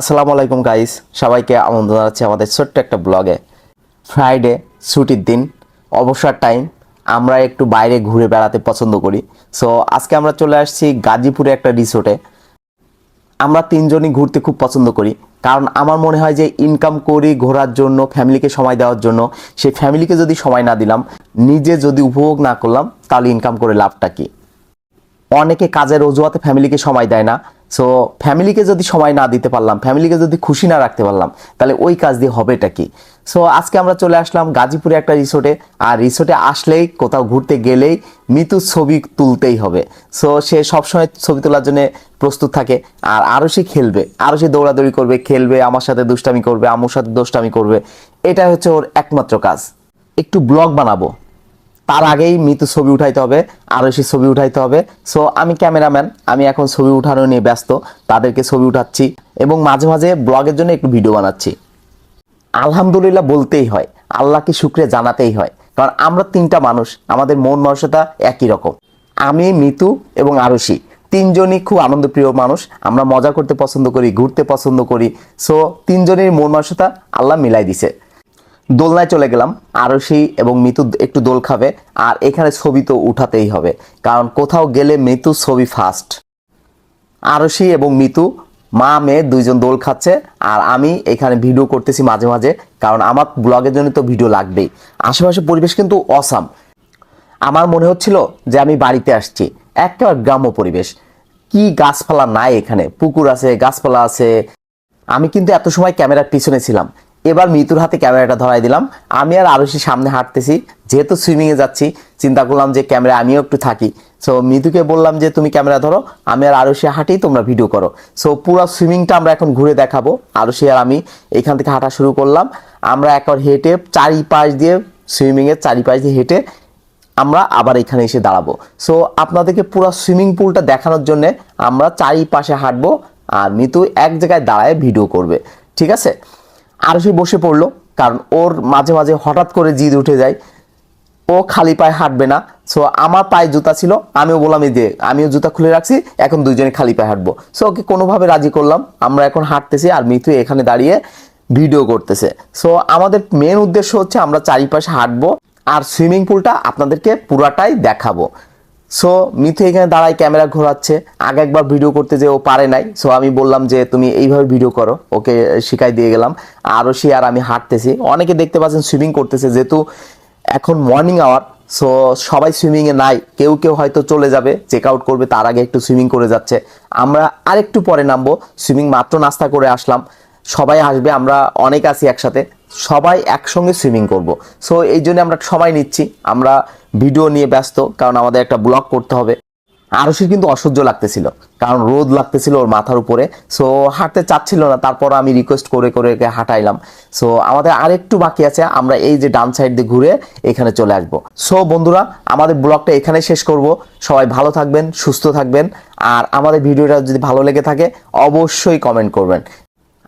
আসসালামু আলাইকুম গাইস সবাইকে আমন্ত্রণ জানাচ্ছি আমাদের ছোট্ট একটা ব্লগে। ফ্রাইডে ছুটির দিন, অবসর টাইম আমরা একটু বাইরে ঘুরে বেড়াতে পছন্দ করি। সো আজকে আমরা চলে আসছি গাজীপুরে একটা রিসোর্টে আমরা তিনজনই ঘুরতে খুব পছন্দ করি। কারণ আমার মনে হয় যে ইনকাম করি, ঘোরার জন্য ফ্যামিলিকে সময় দেওয়ার জন্য, সেই ফ্যামিলিকে যদি সময় না দিলাম, নিজে যদি উপভোগ না করলাম, তাহলে ইনকাম করে লাভটা কি? অনেকে কাজের অজুহাতে ফ্যামিলিকে সময় দেয় না। সো ফ্যামিলিকে যদি সময় না দিতে পারলাম ফ্যামিলিকে যদি খুশি না রাখতে পারলাম, তাহলে ওই কাজ দিয়ে হবেটা কি? সো আজকে আমরা চলে আসলাম গাজীপুরে একটা রিসোর্টে, আর রিসোর্টে আসলেই কোথাও ঘুরতে গেলেই মৃত্যুর ছবি তুলতেই হবে। সো সে সবসময় ছবি তোলার জন্য প্রস্তুত থাকে, আর আরও সে খেলবে আরও সে দৌড়াদৌড়ি করবে, খেলবে, আমার সাথে দুষ্টামি করবে আমার সাথে দুষ্টামি করবে এটা হচ্ছে ওর একমাত্র কাজ। একটু ব্লগ বানাবো। তার আগেই মৃত্যু ছবি উঠাইতে হবে আরও সে ছবি উঠাইতে হবে। সো আমি ক্যামেরাম্যান, আমি এখন ছবি উঠানো নিয়ে ব্যস্ত, তাদেরকে ছবি উঠাচ্ছি এবং মাঝে মাঝে ব্লগের জন্য একটু ভিডিও বানাচ্ছি। আলহামদুলিল্লাহ বলতেই হয়, আল্লাহকে শুক্রে জানাতেই হয়, কারণ আমরা তিনটা মানুষ, আমাদের মন মানসিকতা একই রকম। আমি, মিতু এবং আরশি তিনজনই খুব আনন্দপ্রিয় মানুষ, আমরা মজা করতে পছন্দ করি, ঘুরতে পছন্দ করি। সো তিনজনের মন মানসিকতা আল্লাহ মিলাই দিছে। দোলনায় চলে গেলাম। আরশি এবং মিতু একটু দোল খাবে, আর এখানে ছবি তো উঠাতেই হবে, কারণ কোথাও গেলে মিতু ছবি ফার্স্ট আরশি এবং মিতু, মা, মেয়ে দুইজন দোল খাচ্ছে, আর আমি এখানে ভিডিও করতেছি মাঝে মাঝে, কারণ আমার ব্লগের জন্য তো ভিডিও লাগবেই। আশেপাশে পরিবেশ কিন্তু অসাম আমার মনে হচ্ছিল যে আমি বাড়িতে আসছি, একেবারে গ্রাম্য পরিবেশ। কি গাছপালা নাই এখানে, পুকুর আছে, গাছপালা আছে। আমি কিন্তু এত সময় ক্যামেরার পিছনে ছিলাম এবার মিতুর হাতে ক্যামেরাটা ধরাই দিলাম। আমি আর আরুষি সামনে হাঁটতেছি। যেহেতু সুইমিংয়ে যাচ্ছি, চিন্তা করলাম যে ক্যামেরা আমিও একটু থাকি। সো মিতুকে বললাম যে, তুমি ক্যামেরা ধরো, আমি আর আরুষি হাঁটি, তোমরা ভিডিও করো। সো পুরো সুইমিংটা আমরা এখন ঘুরে দেখাবো। আরুষি আর আমি এখান থেকে হাঁটা শুরু করলাম। আমরা একবার হেঁটে চারিপাশ দিয়ে সুইমিংয়ের চারিপাশ দিয়ে হেঁটে আমরা আবার এখানে এসে দাঁড়াবো। সো আপনাদেরকে পুরো সুইমিং পুলটা দেখানোর জন্য আমরা চারিপাশে হাঁটবো আর মিতু এক জায়গায় দাঁড়ায় ভিডিও করবে। ঠিক আছে? আরও সে বসে পড়ল, কারণ ওর মাঝে মাঝে হঠাৎ করে জিদ উঠে যায়। ও খালি পায়ে হাঁটবে না। সো আমার পায়ে জুতা ছিল, আমিও বললাম, এই যে, আমিও জুতা খুলে রাখছি, এখন দুইজনে খালি পায়ে হাঁটবো। সো ওকে কোনোভাবে রাজি করলাম। আমরা এখন হাঁটতেছি আর মিতু এখানে দাঁড়িয়ে ভিডিও করতেছে। সো আমাদের মেন উদ্দেশ্য হচ্ছে আমরা চারিপাশে হাঁটবো আর সুইমিং পুলটা আপনাদেরকে পুরাটাই দেখাবো। সো মিথু এখানে দাঁড়ায় ক্যামেরা ঘোরাচ্ছে। আগে একবার ভিডিও করতে যে ও পারে নাই। সো আমি বললাম যে, তুমি এইভাবে ভিডিও করো। ওকে শিখাই দিয়ে গেলাম। আরও সে আর আমি হাঁটতেছি। অনেকে দেখতে পাচ্ছেন সুইমিং করতেছে। যেহেতু এখন মর্নিং আওয়ার সো সবাই সুইমিংয়ে নাই। কেউ কেউ হয়তো চলে যাবে চেক আউট করবে, তার আগে একটু সুইমিং করে যাচ্ছে। আমরা আরেকটু পরে নামবো। সুইমিং মাত্র নাস্তা করে আসলাম। সবাই আসবে, আমরা অনেক আছি একসাথে, সবাই একসঙ্গে সুইমিং করব। সো এই জন্য আমরা সময় নিচ্ছি, আমরা ভিডিও নিয়ে ব্যস্ত, কারণ আমাদের একটা ব্লগ করতে হবে। আরশির কিন্তু অসহ্য লাগতেছিল, কারণ রোদ লাগতেছিল ওর মাথার উপরে সো হাঁটতে চাচ্ছিল না, তারপর আমি রিকোয়েস্ট করে করে হাঁটাইলাম। সো আমাদের আরেকটু বাকি আছে, আমরা এই যে ডান সাইড দিয়ে ঘুরে এখানে চলে আসব। সো বন্ধুরা, আমাদের ব্লগটা এখানে শেষ করব। সবাই ভালো থাকবেন, সুস্থ থাকবেন, আর আমাদের ভিডিওটা যদি ভালো লেগে থাকে, অবশ্যই কমেন্ট করবেন।